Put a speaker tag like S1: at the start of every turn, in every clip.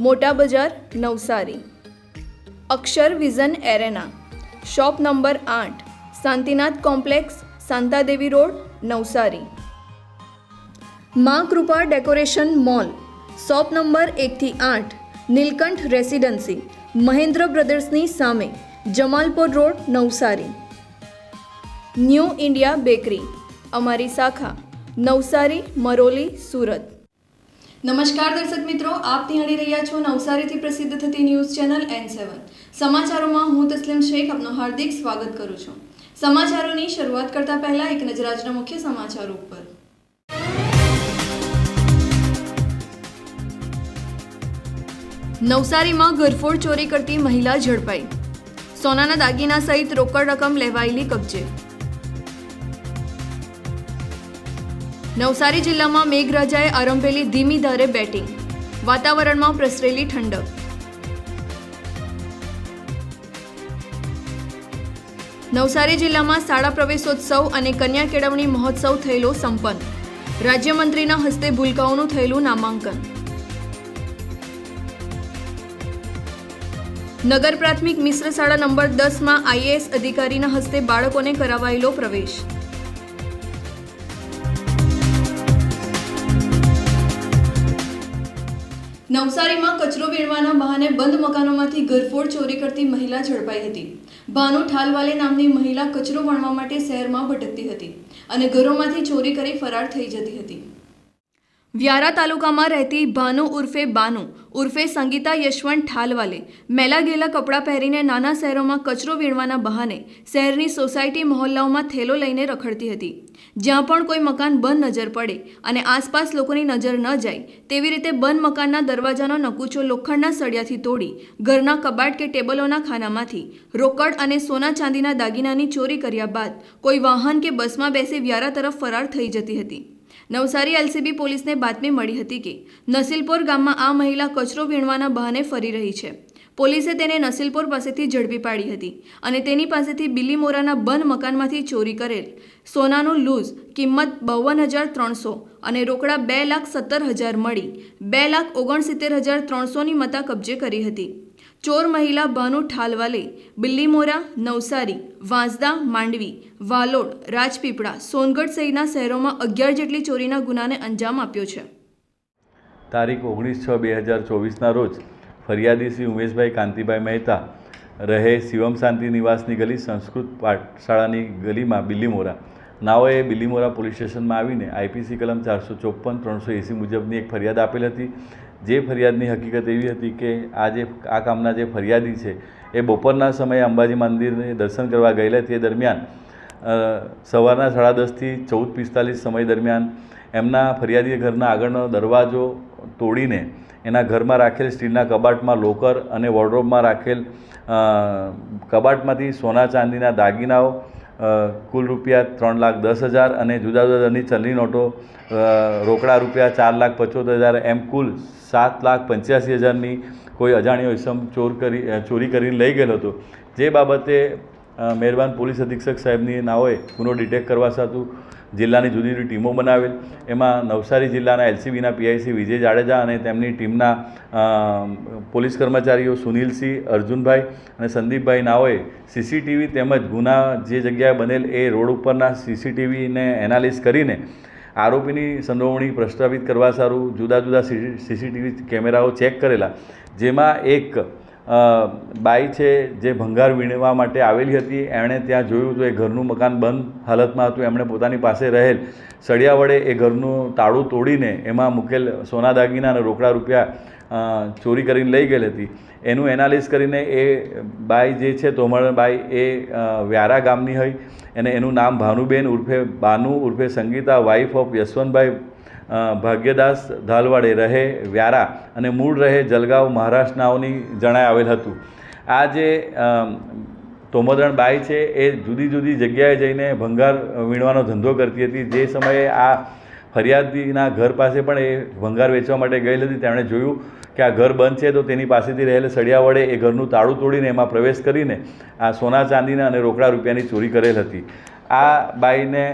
S1: મોટા બજાર Navsari. Akshar vision arena. Shop number આઠ, Shantinath complex, Shantadevi road, Navsari. Maa Krupa decoration mall. Shop number એકથી આઠ, Nilkanth residency, Mahendra બ્રદર્સની સામે, Jamalpur road, Navsari. New India bakery. અમારી શાખા, નવસારી, મરોલી, સુરત. નમસ્કાર દર્શક મિત્રો, આપ નિહાળી રહ્યા છો નવસારીથી પ્રસિદ્ધ થતી ન્યૂઝ ચેનલ એન સેવન સમાચારોમાં હું તસ્લીમ શેખ, આપનું હાર્દિક સ્વાગત કરું છું. સમાચારોની શરૂઆત કરતા પહેલા એક નજર આજના મુખ્ય સમાચારો ઉપર. નવસારીમાં ઘરફોડ ચોરી કરતી મહિલા ઝડપાઈ. સોનાના દાગીના સહિત રોકડ રકમ લેવાયેલી કબજે. નવસારી જિલ્લામાં મેઘરાજાએ આરંભેલી ધીમી ધારે બેટિંગ. વાતાવરણમાં પ્રસરેલી ઠંડક. નવસારી જિલ્લામાં શાળા પ્રવેશોત્સવ અને કન્યા કેળવણી મહોત્સવ થયેલો સંપન્ન. રાજ્યમંત્રીના હસ્તે ભૂલકાઓનું થયેલું નામાંકન. નગર પ્રાથમિક મિશ્ર શાળા નંબર દસમાં આઈએએસ અધિકારીના હસ્તે બાળકોને કરાવાયેલો પ્રવેશ. નવસારીમાં કચરો વીણવાના બહાને બંધ મકાનોમાંથી ઘરફોડ ચોરી કરતી મહિલા ઝડપાઈ હતી. ભાનુ ઠાલવાલે નામની મહિલા કચરો વણવા માટે શહેરમાં ભટકતી હતી અને ઘરોમાંથી ચોરી કરી ફરાર થઈ જતી હતી. વ્યારા તાલુકામાં રહેતી ભાનુ ઉર્ફે બાનુ, ઉર્ફે સંગીતા યશવંત ઠાલવાલે, મેલા ગેલા કપડાં પહેરીને નાના શહેરોમાં કચરો વીણવાના બહાને શહેરની સોસાયટી મહોલ્લાઓમાં થેલો લઈને રખડતી હતી. જ્યાં પણ કોઈ મકાન બંધ નજર પડે અને આસપાસ લોકોની નજર ન જાય, તેવી રીતે બંધ મકાનના દરવાજાનો નકુચો લોખંડના સળિયાથી તોડી ઘરના કબાટ કે ટેબલોના ખાનામાંથી રોકડ અને સોના ચાંદીના દાગીનાની ચોરી કર્યા બાદ કોઈ વાહન કે બસમાં બેસી વ્યારા તરફ ફરાર થઈ જતી હતી. નવસારી એલસીબી પોલીસને બાતમી મળી હતી કે નસીલપોર ગામમાં આ મહિલા કચરો વીણવાના બહાને ફરી રહી છે. પોલીસે તેને નસીલપોર પાસેથી ઝડપી પાડી હતી અને તેની પાસેથી બિલીમોરાના બંધ મકાનમાંથી ચોરી કરેલ સોનાનું લૂઝ કિંમત બાવન હજાર ત્રણસો અને રોકડા બે લાખ સત્તર હજાર મળી બે લાખ ઓગણસિત્તેર હજાર ત્રણસોની મતા કબજે કરી હતી. ચોર મહિલા ભાનુ ઠાલવાલે બિલ્લીમોરા નવસારી, વાંસદા, માંડવી, વાલોડ, રાજપીપળા, સોનગઢ સહિતના શહેરોમાં અગિયાર જેટલી ચોરીના ગુનાને અંજામ આપ્યો છે.
S2: તારીખ ઓગણીસ છ બે હજાર ચોવીસના રોજ ફરિયાદી શ્રી ઉમેશભાઈ કાંતિભાઈ મહેતા રહે શિવમ શાંતિ નિવાસની ગલી સંસ્કૃત પાઠશાળાની ગલીમાં બિલ્લીમોરા નાઓએ બિલ્લીમોરા પોલીસ સ્ટેશનમાં આવીને આઈપીસી કલમ ચારસો ચોપન, ત્રણસો એંસી મુજબની એક ફરિયાદ આપેલ હતી. જે ફરિયાદની હકીકત એવી હતી કે આ જે આ કામના જે ફરિયાદી છે, એ બપોરના સમયે અંબાજી મંદિરને દર્શન કરવા ગયેલા તે દરમિયાન સવારના સાડા દસથી ચૌદ પિસ્તાલીસ સમય દરમિયાન એમના ફરિયાદી ઘરના આગળનો દરવાજો તોડીને એના ઘરમાં રાખેલ સ્ટીલના કબાટમાં લોકર અને વોર્ડરોબમાં રાખેલ કબાટમાંથી સોના ચાંદીના દાગીનાઓ કુલ રૂપિયા ત્રણ લાખ દસ હજાર અને જુદા જુદા દરની ચલણી નોટો રોકડા રૂપિયા ચાર લાખ પચોતેર હજાર, એમ કુલ સાત લાખ પંચ્યાસી હજારની કોઈ અજાણ્યો ઇસમ ચોર કરી ચોરી કરીને લઈ ગયેલો હતો. જે બાબતે મહેરબાન પોલીસ અધિક્ષક સાહેબની નાઓએ ગુનો ડિટેક્ટ કરવા સાતું જિલ્લાની જુદી જુદી ટીમો બનાવેલ. એમાં નવસારી જિલ્લાના એલસીબીના પીઆઈસી વિજય જાડેજા અને તેમની ટીમના પોલીસ કર્મચારીઓ સુનિલસિંહ, અર્જુનભાઈ અને સંદીપભાઈ નાઓએ સીસીટીવી તેમજ ગુના જે જગ્યાએ બનેલ એ રોડ ઉપરના સીસીટીવીને એનાલિસ કરીને આરોપીની સંડોવણી પ્રસ્થાપિત કરવા સારું જુદા જુદા સીસીટીવી કેમેરાઓ ચેક કરેલા. જેમાં એક બાઈ છે જે ભંગાર વીણવા માટે આવેલી હતી. એણે ત્યાં જોયું તો એ ઘરનું મકાન બંધ હાલતમાં હતું. એમણે પોતાની પાસે રહેલ સળિયા વડે એ ઘરનું તાળું તોડીને એમાં મૂકેલ સોના દાગીના અને રોકડા રૂપિયા ચોરી કરીને લઈ ગયેલી હતી. એનું એનાલિસ કરીને એ બાઈ જે છે તોમરબાઈ એ વ્યારા ગામની હોય અને એનું નામ ભાનુબેન ઉર્ફે બાનુ ઉર્ફે સંગીતા વાઇફ ઓફ યશવંતભાઈ ભાગ્યદાસ ધાલવાડે રહે, વ્યારા અને મૂળ રહે જલગાંવ મહારાષ્ટ્રનાઓની જણાય આવેલ હતું. આ જે તોમદણ બાઈ છે, એ જુદી જુદી જગ્યાએ જઈને ભંગાર વીણવાનો ધંધો કરતી હતી. જે સમયે આ ફરિયાદીના ઘર પાસે પણ એ ભંગાર વેચવા માટે ગયેલી હતી. તેમણે જોયું કે આ ઘર બંધ છે તો તેની પાસેથી રહેલ સળિયા વડે એ ઘરનું તાળું તોડીને એમાં પ્રવેશ કરીને આ સોના ચાંદીના અને રોકડા રૂપિયાની ચોરી કરેલ હતી. આ બાઈને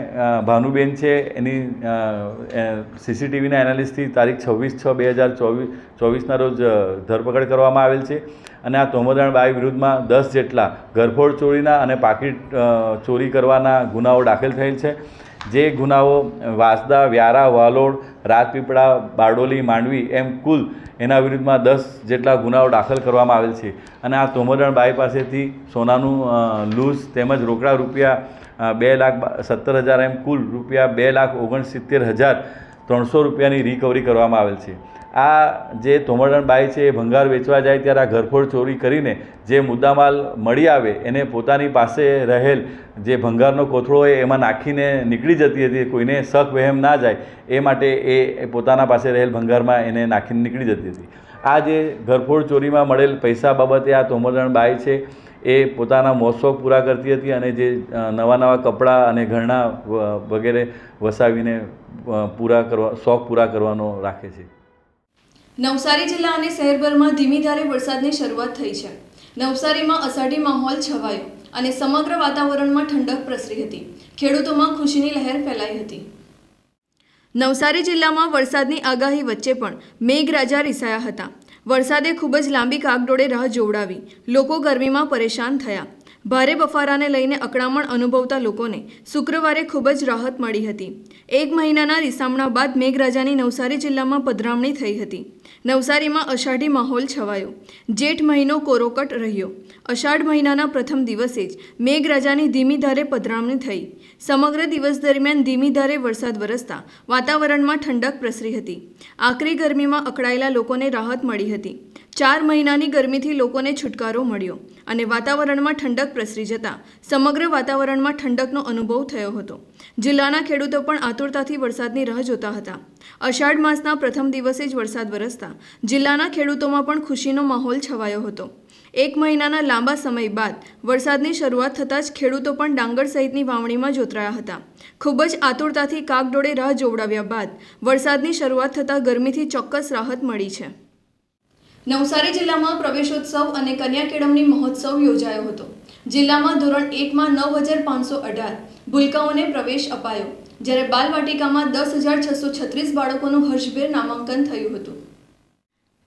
S2: ભાનુબેન છે, એની સીસીટીવીના એનાલિસ્ટથી તારીખ છવ્વીસ છ બે હજાર ચોવીસ ચોવીસના રોજ ધરપકડ કરવામાં આવેલ છે. અને આ તોમોદણ બાઈ વિરુદ્ધમાં દસ જેટલા ઘરફોડ ચોરીના અને પાકીટ ચોરી કરવાના ગુનાઓ દાખલ થયેલ છે. જે ગુનાઓ વાંસદા, વ્યારા, વાલોડ, રાજપીપળા, બારડોલી, માંડવી એમ કુલ એના વિરુદ્ધમાં દસ જેટલા ગુનાઓ દાખલ કરવામાં આવેલ છે. અને આ તોમોદણ બાઈ પાસેથી સોનાનું લૂઝ તેમજ રોકડા રૂપિયા બે લાખ સત્તર હજાર એમ કુલ રૂપિયા, બે લાખ ઓગણસિત્તેર હજાર ત્રણસો રૂપિયાની રિકવરી કરવામાં આવેલ છે. આ જે તોમરડણ બાઈ છે એ ભંગાર વેચવા જાય ત્યારે આ ઘરફોડ ચોરી કરીને જે મુદ્દામાલ મળી આવે એને પોતાની પાસે રહેલ જે ભંગારનો કોથળો હોય એમાં નાખીને નીકળી જતી હતી, કોઈને શક વહેમ ના જાય, એ માટે એ પોતાના પાસે રહેલ ભંગારમાં એને નાખીને નીકળી જતી હતી. આ જે ઘરફોડ ચોરીમાં મળેલ પૈસા બાબતે આ તોમરદણ બાઈ છે એ પોતાના મોજશોખ પૂરા કરતી હતી અને જે નવા નવા કપડાં અને ઘરણા વગેરે વસાવીને પૂરા કરવા, શોખ પૂરા કરવાનો રાખે છે.
S1: નવસારી જિલ્લા અને શહેરભરમાં ધીમી ધારે વરસાદની શરૂઆત થઈ છે. નવસારીમાં અષાઢી માહોલ છવાયો અને સમગ્ર વાતાવરણમાં ઠંડક પ્રસરી હતી. ખેડૂતોમાં ખુશીની લહેર ફેલાઈ હતી. નવસારી જિલ્લામાં વરસાદની આગાહી વચ્ચે પણ મેઘરાજા રીસાયા હતા. વરસાદે ખૂબ જ લાંબી કાગડોળે રાહ જોવડાવી. લોકો ગરમીમાં પરેશાન થયા. ભારે બફારાને લઈને અકળામણ અનુભવતા લોકોને શુક્રવારે ખૂબ જ રાહત મળી હતી. એક મહિનાના રીસામણા બાદ મેઘરાજાની નવસારી જિલ્લામાં પધરામણી થઈ હતી. નવસારીમાં અષાઢી માહોલ છવાયો. જેઠ મહિનો કોરોકટ રહ્યો. અષાઢ મહિનાના પ્રથમ દિવસે જ મેઘરાજાની ધીમી ધારે પધરામણી થઈ. સમગ્ર દિવસ દરમિયાન ધીમી ધારે વરસાદ વરસતા વાતાવરણમાં ઠંડક પ્રસરી હતી. આકરી ગરમીમાં અકળાયેલા લોકોને રાહત મળી હતી. ચાર મહિનાની ગરમીથી લોકોને છુટકારો મળ્યો અને વાતાવરણમાં ઠંડક પ્રસરી જતા સમગ્ર વાતાવરણમાં ઠંડકનો અનુભવ થયો હતો. જિલ્લાના ખેડૂતો પણ આતુરતાથી વરસાદની રાહ જોતા હતા. અષાઢ માસના પ્રથમ દિવસે જ વરસાદ વરસતા જિલ્લાના ખેડૂતોમાં પણ ખુશીનો માહોલ છવાયો હતો. એક મહિનાના લાંબા સમય બાદ વરસાદની શરૂઆત થતાં જ ખેડૂતો પણ ડાંગર સહિતની વાવણીમાં જોતરાયા હતા. ખૂબ જ આતુરતાથી કાગડોળે રાહ જોવડાવ્યા બાદ વરસાદની શરૂઆત થતાં ગરમીથી ચોક્કસ રાહત મળી છે. નવસારી જિલ્લામાં પ્રવેશોત્સવ અને કન્યા કેળવણી મહોત્સવ યોજાયો હતો. જિલ્લામાં ધોરણ એકમાં નવ હજાર પાંચસો અઢાર ભૂલકાઓને પ્રવેશ અપાયો, જ્યારે બાલવાટિકામાં દસ હજાર છસો છત્રીસ બાળકોનું હર્ષભેર નામાંકન થયું હતું.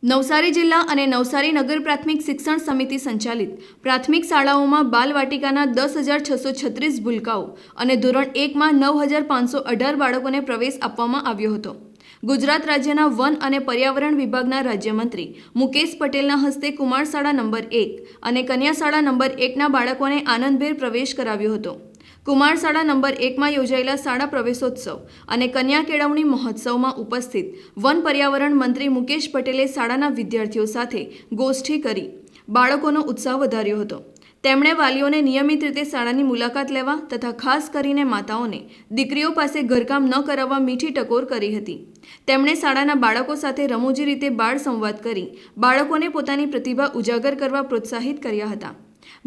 S1: નવસારી જિલ્લા અને નવસારી નગર પ્રાથમિક શિક્ષણ સમિતિ સંચાલિત પ્રાથમિક શાળાઓમાં બાલવાટિકાના દસ હજાર છસો છત્રીસ ભૂલકાઓ અને ધોરણ એકમાં નવ હજાર પાંચસો અઢાર બાળકોને પ્રવેશ આપવામાં આવ્યો હતો. ગુજરાત રાજ્યના વન અને પર્યાવરણ વિભાગના રાજ્યમંત્રી મુકેશ પટેલના હસ્તે કુમાર શાળા નંબર એક અને કન્યા શાળા નંબર એકના બાળકોને આનંદભેર પ્રવેશ કરાવ્યો હતો. કુમાર શાળા નંબર એકમાં યોજાયેલા શાળા પ્રવેશોત્સવ અને કન્યા કેળવણી મહોત્સવમાં ઉપસ્થિત વન પર્યાવરણ મંત્રી મુકેશ પટેલે શાળાના વિદ્યાર્થીઓ સાથે ગોષ્ઠી કરી બાળકોનો ઉત્સાહ વધાર્યો હતો. તેમણે વાલીઓને નિયમિત રીતે શાળાની મુલાકાત લેવા તથા ખાસ કરીને માતાઓને દીકરીઓ પાસે ઘરકામ ન કરાવવા મીઠી ટકોર કરી હતી. તેમણે શાળાના બાળકો સાથે રમૂજી રીતે બાળ સંવાદ કરી બાળકોને પોતાની પ્રતિભા ઉજાગર કરવા પ્રોત્સાહિત કર્યા હતા.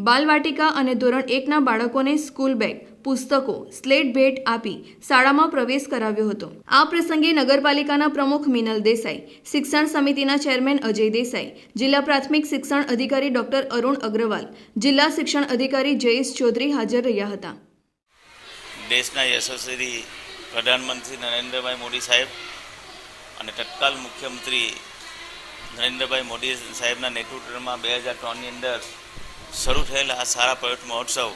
S1: બાલવાટિકા અને ધોરણ એકના બાળકોને સ્કૂલ બેગ, પુસ્તકો, સ્લેટ ભેટ આપી શાળામાં પ્રવેશ કરાવ્યો હતો. આ પ્રસંગે નગરપાલિકાના પ્રમુખ મિનલ દેસાઈ, શિક્ષણ સમિતિના ચેરમેન અજય દેસાઈ, જિલ્લા પ્રાથમિક શિક્ષણ અધિકારી ડોક્ટર અરુણ અગ્રવાલ, જિલ્લા શિક્ષણ અધિકારી જયેશ ચૌધરી હાજર રહ્યા હતા.
S3: દેશના યશસ્વી પ્રધાનમંત્રી નરેન્દ્રભાઈ મોદી સાહેબ અને તત્કાલ મુખ્યમંત્રી નરેન્દ્રભાઈ મોદી સાહેબના નેતૃત્વમાં બે હજાર ત્રણની અંદર શરૂ થયેલા આ સારા પ્રવેશ મહોત્સવ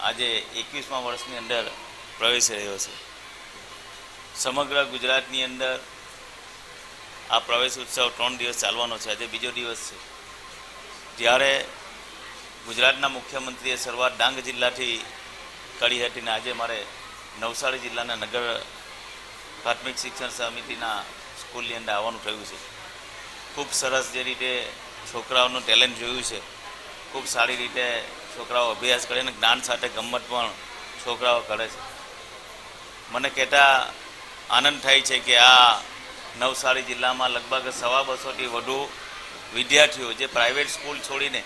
S3: આજે એકવીસમા વર્ષની અંદર પ્રવેશી રહ્યો છે. સમગ્ર ગુજરાતની અંદર આ પ્રવેશ ઉત્સવ ત્રણ દિવસ ચાલવાનો છે. આજે બીજો દિવસ છે. ત્યારે ગુજરાતના મુખ્યમંત્રીએ શરૂઆત ડાંગ જિલ્લાથી કરી હતી ને આજે મારે નવસારી જિલ્લાના નગર પ્રાથમિક શિક્ષણ સમિતિના સ્કૂલની અંદર આવવાનું થયું છે. ખૂબ સરસ જે રીતે છોકરાઓનું ટેલેન્ટ જોયું છે. ખૂબ સારી રીતે છોકરાઓ અભ્યાસ કરે અને જ્ઞાન સાથે ગમત પણ છોકરાઓ કરે છે. મને કહેતા આનંદ થાય છે કે આ નવસારી જિલ્લામાં લગભગ સવા બસોથી વધુ વિદ્યાર્થીઓ જે પ્રાઇવેટ સ્કૂલ છોડીને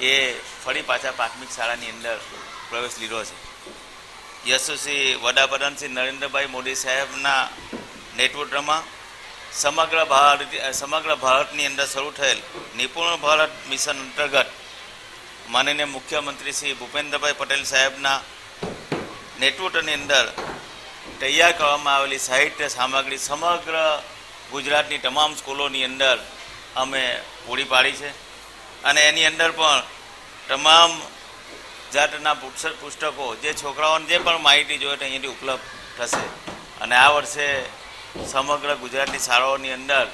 S3: એ ફરી પાછા પ્રાથમિક શાળાની અંદર પ્રવેશ લીધો છે. યશસ્વી વડાપ્રધાન શ્રી નરેન્દ્રભાઈ મોદી સાહેબના નેતૃત્વમાં સમગ્ર ભારત, સમગ્ર ભારતની અંદર શરૂ થયેલ નિપુણ ભારત મિશન અંતર્ગત માનનીય મુખ્યમંત્રી શ્રી ભૂપેન્દ્રભાઈ પટેલ સાહેબના નેતૃત્વની અંદર તૈયાર કરવામાં આવેલી સાહિત્ય સામગ્રી સમગ્ર ગુજરાતની તમામ સ્કૂલોની અંદર અમે પૂરી પાડી છે. અને એની અંદર પણ તમામ જાતના પુસ્તક જે છોકરાઓને જે પણ માહિતી જોઈએ અહીંયાથી ઉપલબ્ધ થશે. અને આ વર્ષે સમગ્ર ગુજરાતની શાળાઓની અંદર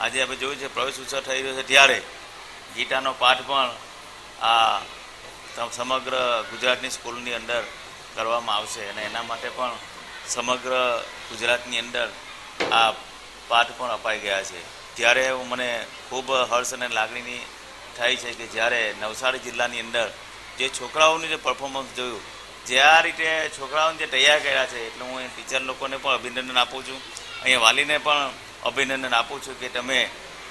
S3: આજે આપણે જોયું છે, પ્રવેશ ઉત્સવ થઈ રહ્યો છે ત્યારે ગીતાનો પાઠ પણ આ સમગ્ર ગુજરાતની સ્કૂલની અંદર કરવામાં આવશે અને એના માટે પણ સમગ્ર ગુજરાતની અંદર આ પાઠ પણ અપાઈ ગયા છે. ત્યારે મને ખૂબ હર્ષ અને લાગણીની થાય છે કે જ્યારે નવસારી જિલ્લાની અંદર જે છોકરાઓનું જે પરફોર્મન્સ જોયું જે આ રીતે છોકરાઓને જે તૈયાર કર્યા છે, એટલે હું ટીચર લોકોને પણ અભિનંદન આપું છું. અહીંયા વાલીને પણ અભિનંદન આપું છું કે તમે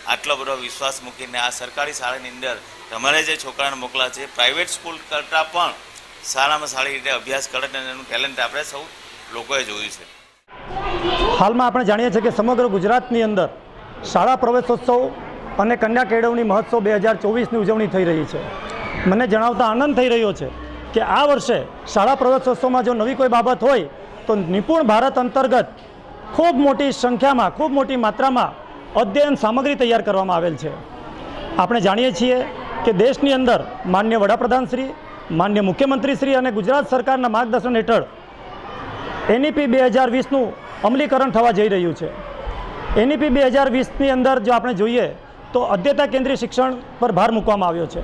S3: આટલો બધો વિશ્વાસ મૂકીને આ સરકારી શાળાની અંદર તમારે જે છોકરાને મોકલા છે પ્રાઇવેટ સ્કૂલ કરતાં પણ સારામાં સારી રીતે અભ્યાસ કરે અને એનું ટેલેન્ટ આપણે સૌ લોકોએ જોયું છે.
S4: હાલમાં આપણે જાણીએ છીએ કે સમગ્ર ગુજરાતની અંદર શાળા પ્રવેશોત્સવ અને કન્યા કેળવણી મહોત્સવ બે હજાર ચોવીસની ઉજવણી થઈ રહી છે. મને જણાવતા આનંદ થઈ રહ્યો છે કે આ વર્ષે શાળા પ્રવેશોત્સવમાં જો નવી કોઈ બાબત હોય, તો નિપુણ ભારત અંતર્ગત ખૂબ મોટી સંખ્યામાં, ખૂબ મોટી માત્રામાં અધ્યયન સામગ્રી તૈયાર કરવામાં આવેલ છે. આપણે જાણીએ છીએ કે દેશની અંદર માન્ય વડાપ્રધાનશ્રી, માન્ય મુખ્યમંત્રીશ્રી અને ગુજરાત સરકારના માર્ગદર્શન હેઠળ એનઈપી બે હજાર વીસનું અમલીકરણ થવા જઈ રહ્યું છે. એનઈપી બે હજાર વીસની અંદર જો આપણે જોઈએ, તો અધ્યતા કેન્દ્રીય શિક્ષણ પર ભાર મૂકવામાં આવ્યો છે.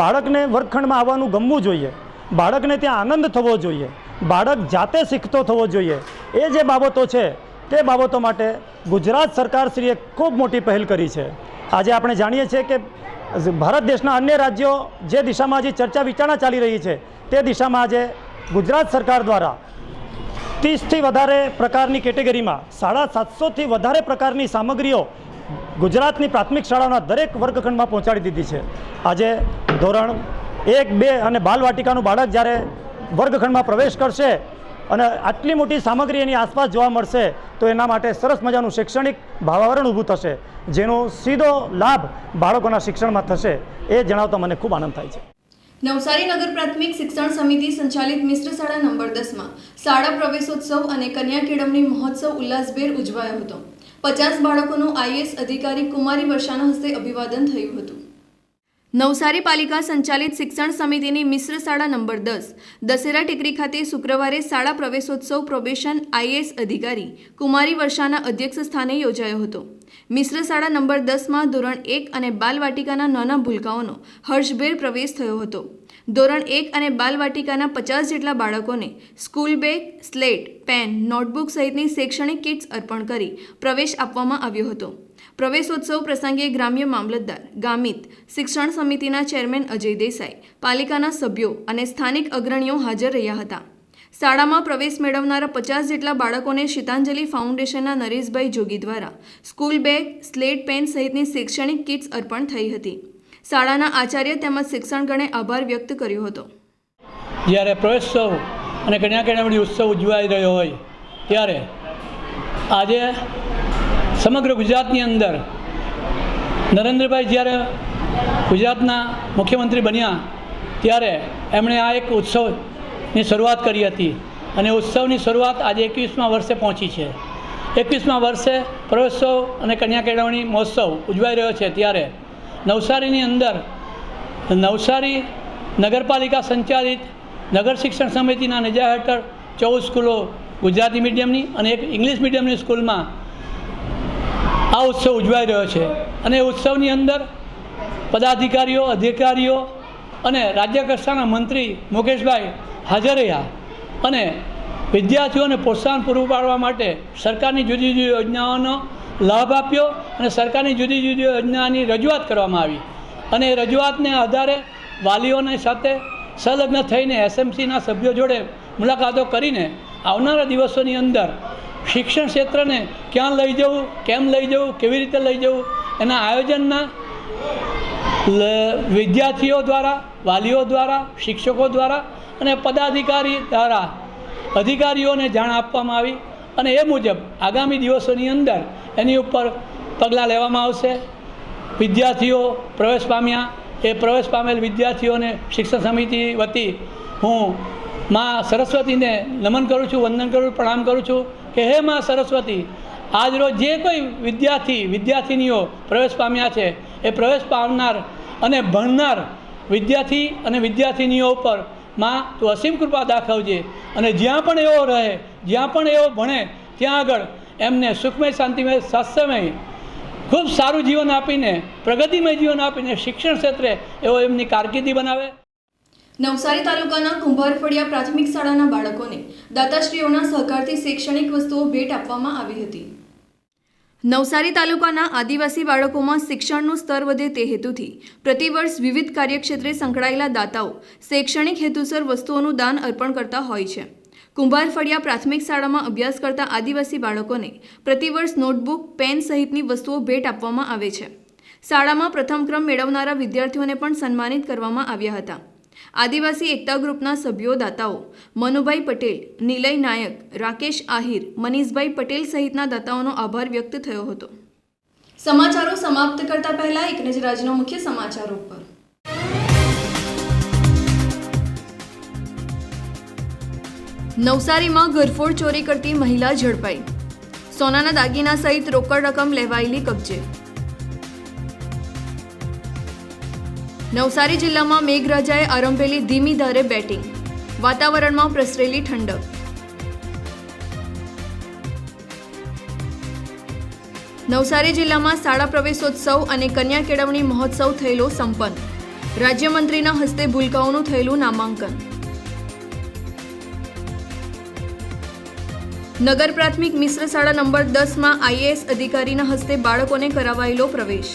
S4: બાળકને વર્ગખંડમાં આવવાનું ગમવું જોઈએ. બાળકને ત્યાં આનંદ થવો જોઈએ. બાળક જાતે શીખતો થવો જોઈએ. એ જે બાબતો છે, તે બાબતો માટે ગુજરાત સરકારશ્રીએ ખૂબ મોટી પહેલ કરી છે. આજે આપણે જાણીએ છીએ કે ભારત દેશના અન્ય રાજ્યો જે દિશામાં હજી ચર્ચા વિચારણા ચાલી રહી છે, તે દિશામાં આજે ગુજરાત સરકાર દ્વારા ત્રીસથી વધારે પ્રકારની કેટેગરીમાં સાડા સાતસોથી વધારે પ્રકારની સામગ્રીઓ ગુજરાતની પ્રાથમિક શાળાના દરેક વર્ગખંડમાં પહોંચાડી દીધી છે. આજે ધોરણ એક, બે અને બાલવાટિકાનું બાળક જ્યારે વર્ગખંડમાં પ્રવેશ કરશે અને આટલી મોટી સામગ્રી એની આસપાસ જોવા મળશે, તો એના માટે સરસ મજાનું શૈક્ષણિક ભાવાવરણ ઊભું થશે, જેનો સીધો લાભ બાળકોના શિક્ષણમાં થશે, એ જણાવતા મને ખૂબ આનંદ થાય છે.
S1: નવસારી નગર પ્રાથમિક શિક્ષણ સમિતિ સંચાલિત મિશ્ર શાળા નંબર દસમાં શાળા પ્રવેશોત્સવ અને કન્યા કેળવણી મહોત્સવ ઉલ્લાસભેર ઉજવાયો હતો. પચાસ બાળકોનું આઈએસ અધિકારી કુમારી વર્ષાના હસ્તે અભિવાદન થયું હતું. નવસારી પાલિકા સંચાલિત શિક્ષણ સમિતિની મિશ્ર શાળા નંબર દસ, દશેરા ટેકરી ખાતે શુક્રવારે શાળા પ્રવેશોત્સવ પ્રોબેશન આઈએએસ અધિકારી કુમારી વર્ષાના અધ્યક્ષ સ્થાને યોજાયો હતો. મિશ્ર શાળા નંબર દસમાં ધોરણ એક અને બાલવાટિકાના નાના ભૂલકાઓનો હર્ષભેર પ્રવેશ થયો હતો. ધોરણ એક અને બાલવાટિકાના પચાસ જેટલા બાળકોને school bag, slate, pen, notebook સહિતની શૈક્ષણિક કિટ્સ અર્પણ કરી પ્રવેશ આપવામાં આવ્યો હતો. પ્રવેશોત્સવ પ્રસંગે ગ્રામ્ય મામલતદાર, ગામિત, શિક્ષણ સમિતિના ચેરમેન અજય દેસાઈ, પાલિકાના સભ્યો અને સ્થાનિક અગ્રણીઓ હાજર રહ્યા હતા. શાળામાં પ્રવેશ મેળવનારા પચાસ જેટલા બાળકોને શીતાંજલિ ફાઉન્ડેશનના નરેશભાઈ જોગી દ્વારા સ્કૂલ બેગ, સ્લેટ પેન સહિતની શૈક્ષણિક કિટ્સ અર્પણ થઈ હતી. શાળાના આચાર્ય તેમજ શિક્ષણગણે આભાર વ્યક્ત કર્યો હતો.
S5: જ્યારે પ્રવેશોત્સવ અને કન્યા કેળવણી ઉત્સવ ઉજવાઈ રહ્યો હોય, ત્યારે આજે સમગ્ર ગુજરાતની અંદર નરેન્દ્રભાઈ જ્યારે ગુજરાતના મુખ્યમંત્રી બન્યા, ત્યારે એમણે આ એક ઉત્સવની શરૂઆત કરી હતી અને ઉત્સવની શરૂઆત આજે એકવીસમાં વર્ષે પહોંચી છે. એકવીસમાં વર્ષે પ્રવેશોત્સવ અને કન્યા કેળવણી મહોત્સવ ઉજવાઈ રહ્યો છે ત્યારે નવસારીની અંદર નવસારી નગરપાલિકા સંચાલિત નગર શિક્ષણ સમિતિના નેજા હેઠળ ચૌદ સ્કૂલો ગુજરાતી મીડિયમની અને એક ઇંગ્લિશ મીડિયમની સ્કૂલમાં આ ઉત્સવ ઉજવાઈ રહ્યો છે. અને એ ઉત્સવની અંદર પદાધિકારીઓ, અધિકારીઓ અને રાજ્ય કક્ષાના મંત્રી મુકેશભાઈ હાજર રહ્યા અને વિદ્યાર્થીઓને પ્રોત્સાહન પૂરું પાડવા માટે સરકારની જુદી જુદી યોજનાઓનો લાભ આપ્યો અને સરકારની જુદી જુદી યોજનાની રજૂઆત કરવામાં આવી. અને એ રજૂઆતને આધારે વાલીઓની સાથે સંલગ્ન થઈને એસએમસીના સભ્યો જોડે મુલાકાતો કરીને આવનારા દિવસોની અંદર શિક્ષણ ક્ષેત્રને ક્યાં લઈ જવું, કેમ લઈ જવું, કેવી રીતે લઈ જવું? એના આયોજનના વિદ્યાર્થીઓ દ્વારા, વાલીઓ દ્વારા, શિક્ષકો દ્વારા અને પદાધિકારી દ્વારા અધિકારીઓને જાણ આપવામાં આવી અને એ મુજબ આગામી દિવસોની અંદર એની ઉપર પગલાં લેવામાં આવશે. વિદ્યાર્થીઓ પ્રવેશ પામ્યા. એ પ્રવેશ પામેલ વિદ્યાર્થીઓને શિક્ષણ સમિતિ વતી હું માં સરસ્વતીને નમન કરું છું, વંદન કરું પ્રણામ કરું છું. કે હે માં સરસ્વતી આજરોજ જે કોઈ વિદ્યાર્થી, વિદ્યાર્થિનીઓ પ્રવેશ પામ્યા છે, એ પ્રવેશ પામનાર અને ભણનાર વિદ્યાર્થી અને વિદ્યાર્થિનીઓ ઉપરમાં તું અસીમ કૃપા દાખવજે અને જ્યાં પણ એવો રહે, જ્યાં પણ એવો ભણે, ત્યાં આગળ એમને સુખમય, શાંતિમય સ્વાસ્થ્યમય ખૂબ સારું જીવન આપીને, પ્રગતિમય જીવન આપીને શિક્ષણ ક્ષેત્રે એવો એમની કારકિર્દી બનાવે.
S1: નવસારી તાલુકાના કુંભારફળિયા પ્રાથમિક શાળાના બાળકોને દાતાશ્રીઓના સહકારથી શૈક્ષણિક વસ્તુઓ ભેટ આપવામાં આવી હતી. નવસારી તાલુકાના આદિવાસી બાળકોમાં શિક્ષણનું સ્તર વધે તે હેતુથી પ્રતિવર્ષ વિવિધ કાર્યક્ષેત્રે સંકળાયેલા દાતાઓ શૈક્ષણિક હેતુસર વસ્તુઓનું દાન અર્પણ કરતા હોય છે. કુંભારફળિયા પ્રાથમિક શાળામાં અભ્યાસ કરતા આદિવાસી બાળકોને પ્રતિવર્ષ નોટબુક, પેન સહિતની વસ્તુઓ ભેટ આપવામાં આવે છે. શાળામાં પ્રથમ ક્રમ મેળવનારા વિદ્યાર્થીઓને પણ સન્માનિત કરવામાં આવ્યા હતા. આદિવાસી એકતા ગ્રુપના સભ્યો દાતાઓ, મનુભાઈ પટેલ, નિલય નાયક, રાકેશ આહિર, મનીષભાઈ પટેલ સહિતના દાતાઓનો આભાર વ્યક્ત થયો હતો. સમાચારો સમાપ્ત કરતા પહેલા એક નજર આજના મુખ્ય સમાચારો પર. નવસારીમાં ઘરફોડ ચોરી કરતી મહિલા ઝડપાઈ. સોનાના દાગીના સહિત રોકડ રકમ લેવાયેલી કબજે. નવસારી જિલ્લામાં મેઘરાજાએ આરંભેલી ધીમી ધારે બેટિંગ. વાતાવરણમાં પ્રસરેલી ઠંડક. નવસારી જિલ્લામાં શાળા પ્રવેશોત્સવ અને કન્યા કેળવણી મહોત્સવ થયેલો સંપન્ન. રાજ્યમંત્રીના હસ્તે ભૂલકાઓનું થયેલું નામાંકન. નગર પ્રાથમિક મિશ્ર શાળા નંબર દસમાં આઈએએસ અધિકારીના હસ્તે બાળકોને કરાવાયેલો પ્રવેશ.